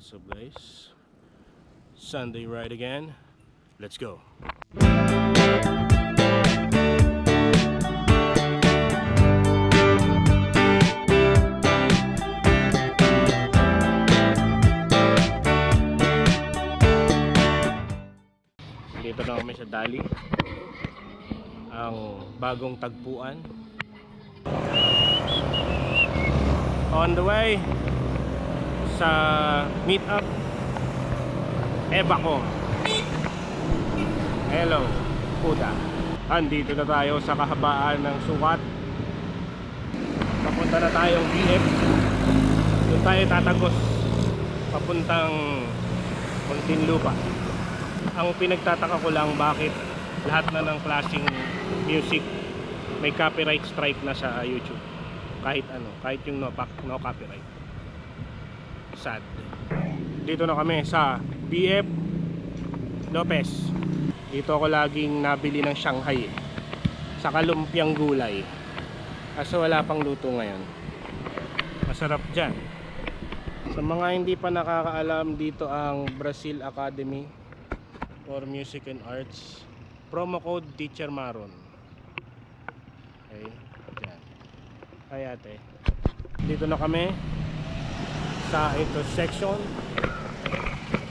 What's up guys? Sunday ride again. Let's go. Dito na kami sa Dali. Ang bagong tagpuan. On the way sa meetup Ebaco. Hello, Puda. Andito na tayo sa kahabaan ng sukat. Papunta na tayong BF. Doon tayo tatagos. Papuntang Muntinlupa. Ang pinagtataka ko lang bakit lahat na ng klaseng music may copyright strike na sa YouTube. Kahit ano, kahit yung no, no copyright. Sad. Dito na kami sa BF Lopez. Dito ako laging nabili ng Shanghai. Sa kalumpiang gulay. Kaso wala pang luto ngayon. Masarap dyan. Sa mga hindi pa nakakaalam dito ang Brazil Academy for Music and Arts. Promo code Teacher Maron. Okay, dyan. Ay ate. Dito na kami sa intersection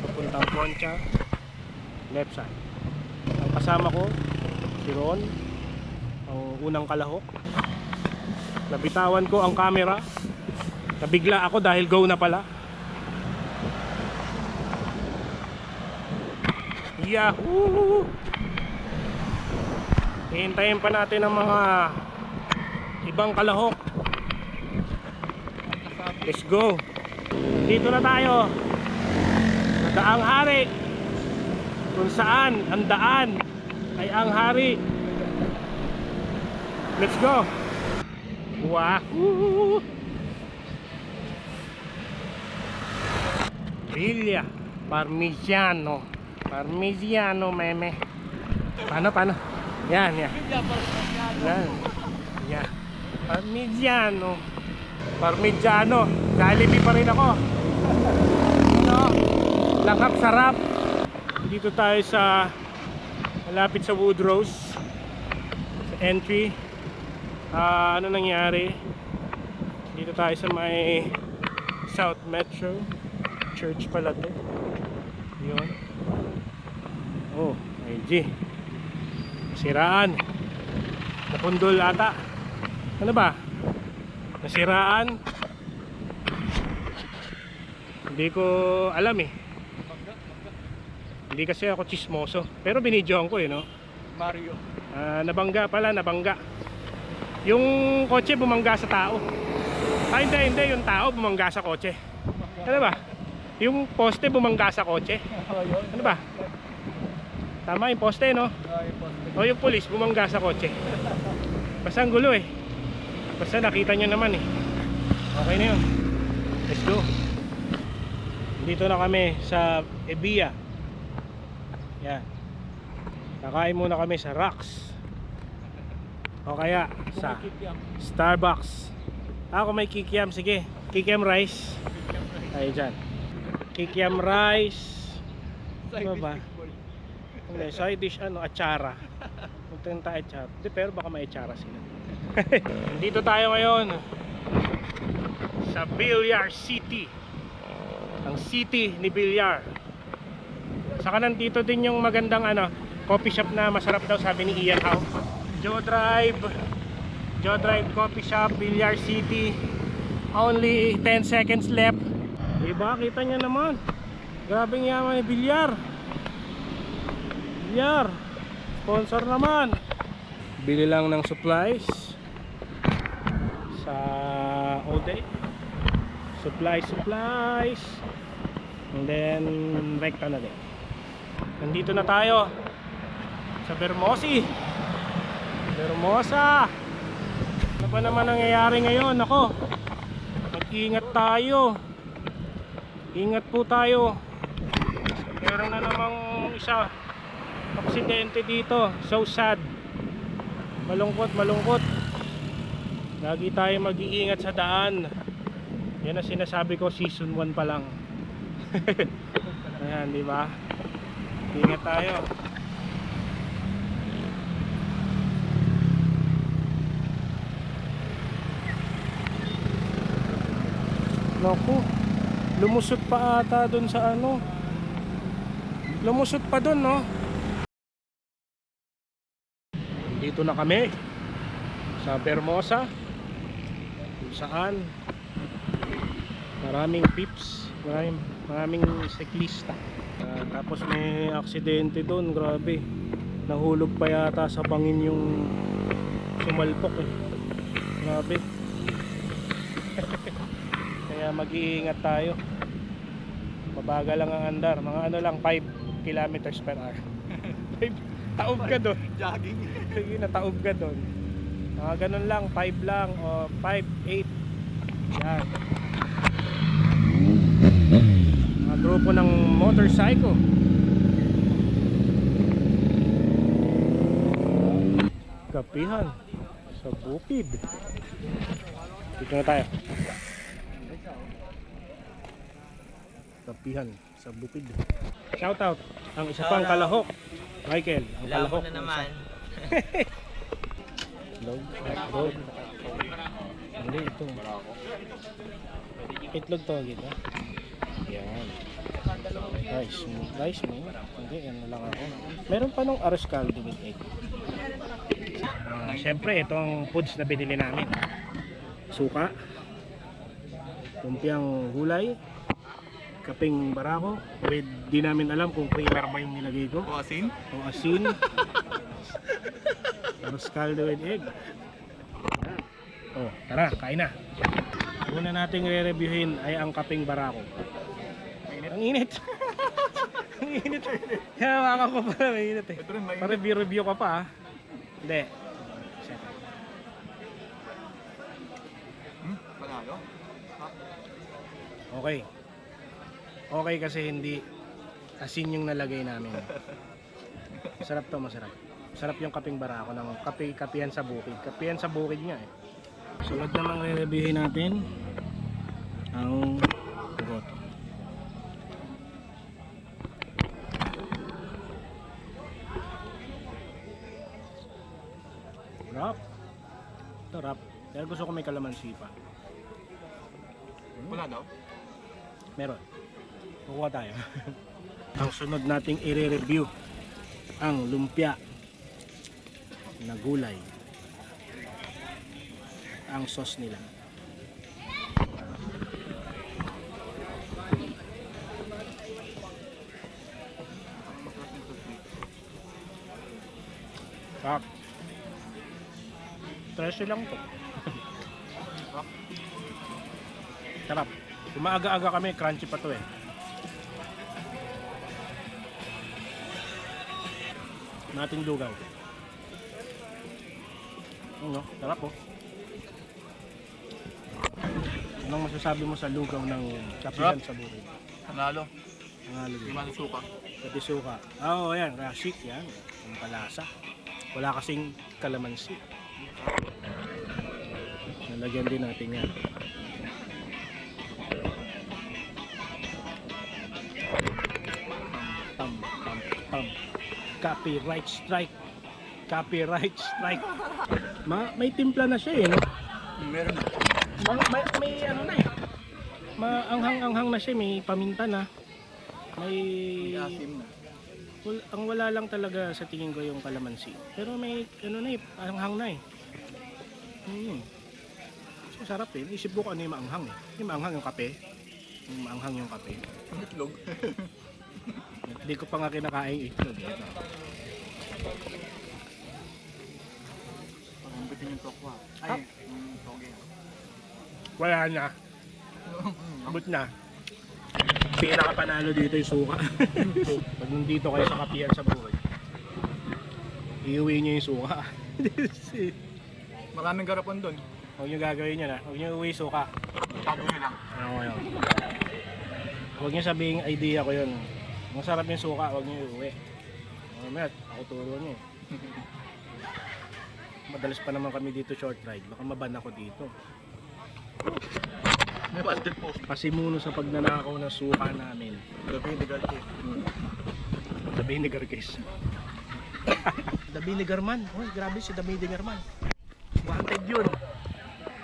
papuntang Concha left side. Ang kasama ko si Ron ang unang kalahok. Nabitawan ko ang camera. Nabigla ako dahil go na pala. Yahoo! Hihintayin pa natin ang mga ibang kalahok. Let's go. Dito na tayo. Sa Daang Hari. Kung saan ang daan ay ang hari. Let's go. Wahoo! Villa Parmigiano. Parmigiano, meme. Paano, paano? Yan, yan. Yan. Yan. Parmigiano. Parmigiano. Jollibee pa rin ako. Langhap sarap. Dito tayo sa malapit sa Woodrose. Sa entry. Ah, ano nangyari? Dito tayo sa may South Metro. Church pala to. Yun. Oh, IG. Nasiraan. Napundol ata. Ano ba? Nasiraan. Hindi ko alam eh. Hindi kasi ako chismoso. Pero binidyohan ko eh, no? Mario. Ah, nabangga pala, nabangga. Yung kotse bumangga sa tao. Ah, hindi, hindi. Yung tao bumangga sa kotse. Ano ba? Yung poste bumangga sa kotse. Ano ba? Tama yung poste, no? Poste. O yung pulis bumangga sa kotse. Basta ang gulo eh. Basta nakita nyo naman eh. Okay na yun. Let's go. Dito na kami sa Ebia. Yan. Kakain muna kami sa Rocks. O kaya sa. Starbucks. Ako may kikiam, sige. Kikiam rice. Ay dyan. Kikiam rice. Ano ba? Hindi, side dish ano, atsara. Punta tayo atsara. Hindi, pero baka may atsara sila. Dito tayo ngayon sa Villar City. Ang city ni Villar. Saka nandito din yung magandang ano, coffee shop na masarap daw sabi ni Ian Howe. Joe Drive. Joe Drive Coffee Shop, Villar City. Only 10 seconds left. Diba? Kita nyo naman. Grabing yaman ni Villar. Villar. Sponsor naman. Bili lang ng supplies sa Ode. Supplies, supplies. And then, rekta na din. Nandito na tayo sa Bermosi. Bermosa. Ano ba naman nangyayari ngayon? Ako, mag-ingat tayo. Ingat po tayo. Meron na namang isa aksidente dito. So sad. Malungkot, malungkot. Lagi tayo mag-iingat sa daan. Yan ang sinasabi ko, season 1 pa lang. Ayan, di ba? Ingat tayo. Naku, lumusot pa ata dun sa ano. Lumusot pa dun, no? Dito na kami sa Bermosa kung saan maraming pips maraming, maraming siklista tapos may aksidente doon grabe. Nahulog pa yata sa bangin yung sumalpok eh. Grabe. Kaya mag-iingat tayo. Mabagal lang ang andar. Mga ano lang 5 kilometers per hour. Taob ka doon. Jogging. sige na taob ka doon. Mga ganun lang 5 lang o 5, 8 yan mga grupo ng motorcycle kapihan sa bukid dito na tayo kapihan sa bukid shout out ang isa pang kalahok Michael ang kalahok na naman. Itlog, itlog. Hindi, ito. Itlog to, gito. Yan. Rice mo. Rice mo. Hindi, yan na lang ako. Meron pa nung arroz caldo with egg. Ah, Siyempre, itong foods na binili namin. Suka. Lumpiang gulay. Kaping barako. With, di namin alam kung creamer ba yung nilagay ko. Bukasin? O asin. Arroz caldo with egg. Oh, tara, kain na. Una nating re-reviewin ay ang kaping barako. Ang init. ang init. Hawakan ko pa, mainit eh. Ito rin, mainit. Pa-review-review ka pa ah. Hindi. Hmm? Panalo? Okay. Okay kasi hindi asin yung nalagay namin. Masarap to, masarap. Masarap yung kaping barako ng kape, kapihan sa bukid. Kapihan sa bukid nga eh. Sunod namang re-reviewin natin ang Pero gusto ko may kalamansi pa. Wala daw? Meron. Kukuha tayo. ang sunod nating i-review ang lumpia na gulay. Ang sauce nila. Sarap. 13 lang to. Sarap. Umaaga-aga kami, crunchy pa to eh. Nating lugaw. Ano, sarap oh. Anong masasabi mo sa lugaw ng kapihan sa burin? Panalo. Ang halo Lima ng suka. Pati suka. Ah, Oo, oh, yan. Rashik yan. Ang palasa. Wala kasing kalamansi. Nalagyan din natin yan. Copyright strike. Copyright strike. Ma may timpla na siya eh, no? Meron na. Ma may, may ano na eh. Maanghang-anghang na siya, may paminta na. May Asim na. Wal, ang wala lang talaga sa tingin ko yung kalamansi. Pero may ano na eh, anghang na eh. Mm. So, sarap eh. Isip ko kung ano yung maanghang eh. Yung maanghang yung kape. Yung maanghang yung kape. Itlog. Hindi ko pa nga kinakain itlog. Eh. Parang bitin yung tokwa. Ah. Ay, yung toge. Wala na. Abot na. Pinakapanalo dito yung suka. Pag nandito kayo sa kapihan sa buhay, iuwi nyo yung suka. Maraming garapon doon. Huwag nyo gagawin yun ha. Huwag nyo yung suka. Tago nyo lang. Ano yun? Huwag niyo sabihin idea ko yun. Masarap yung suka, huwag niyo iuwi. Mamaya, ako turo niyo eh. Madalas pa naman kami dito short ride. Baka maban ako dito. May wanted post. Pasimuno sa pagnanakaw ng suka namin. Gabi ni Galti. The Vinegar Case. The Vinegar Man. Uy, grabe si The Vinegar Man. Wanted yun.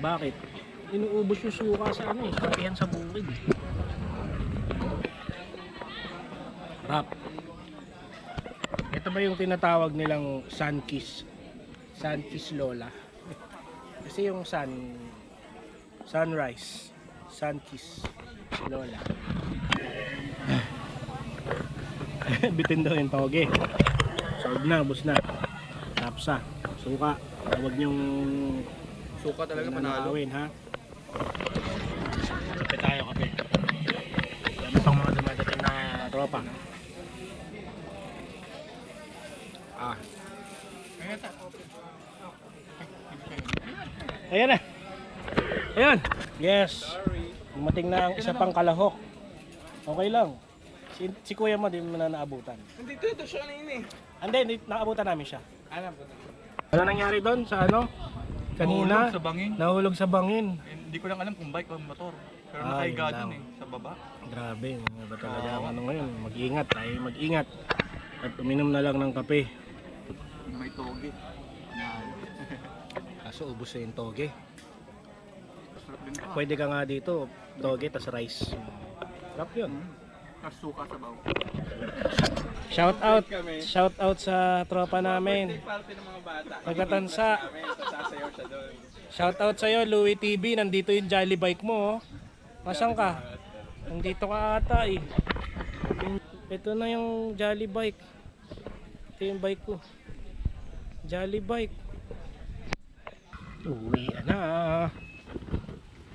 Bakit? Inuubos yung suka sa ano eh. Kapihan sa bukid. Rap. Ito ba yung tinatawag nilang sun kiss? Sun kiss lola. Kasi yung sun sunrise, sun kiss si lola. Bitin daw yung toge. Solve na, bus na. Tapsa, suka. Huwag niyong Suka talaga panalo. nanakawin, ha? Kape tayo, kape. Dami pang mga dumadating na tropa. Ayan na. Ayan. Yes. Dumating na ang isa pang kalahok. Okay lang. Si, si kuya mo, di mo na naabutan. Hindi ito, ito siya kanina eh. Hindi, hindi, naabutan namin siya. Alam ko na. Ano nangyari doon sa ano? Kanina, Nahulog sa bangin. nahulog sa bangin. Eh, Hindi ko lang alam kung bike o motor. Pero Ah, nakahiga yun dun lang. eh, sa baba. Grabe, ano ba talaga ang ano ngayon? Mag-ingat, tayo mag-ingat. At uminom na lang ng kape. May toge. Kaso ubos na yung toge. Pa. Pwede ka nga dito, toge tas rice. Sarap yun. Tapos suka sa baw. Shout out, shout out sa tropa namin. Doon. Shout out sa'yo, Louie TV. Nandito yung Jolly Bike mo. Oh. Ka? Nandito ka ata eh. Ito na yung Jolly Bike. Ito yung bike ko. Jolly Bike. Uwi na.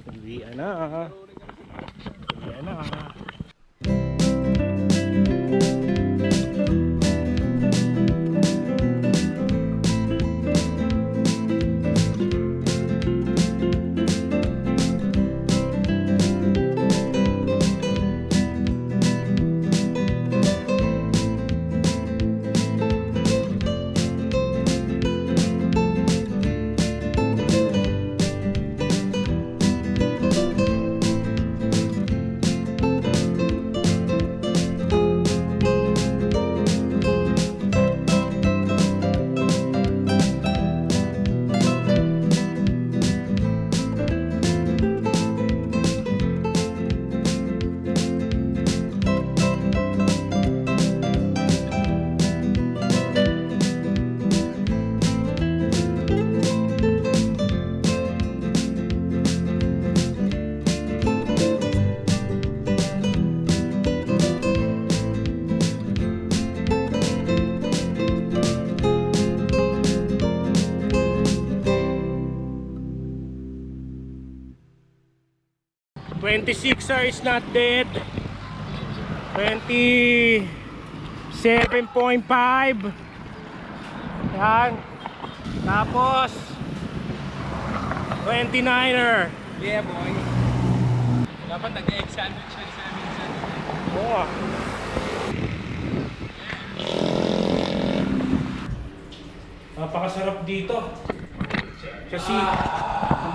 Uwi na. Uwi na. Twenty-sixer is not dead. Twenty-seven point five. Yan. Tapos, 29er. Yeah boy. Dapat nag-egg sandwich siya sa. Oo. ah. Napakasarap dito. Kasi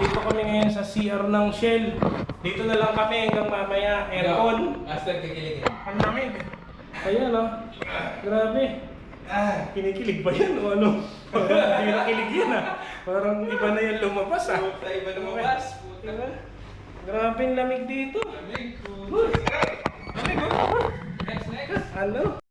nandito kami ngayon sa CR ng Shell. Dito na lang kami hanggang mamaya. Aircon. Master kikiligin. Ang lamig. Ayan oh. Grabe. Kinikilig ba yan o ano? Parang Hindi nakilig yan ah. Parang iba na yan lumabas ah. Puta, iba lumabas. Diba? Grabe ang lamig dito. Lamig. Lamig oh. Next, next. Ano?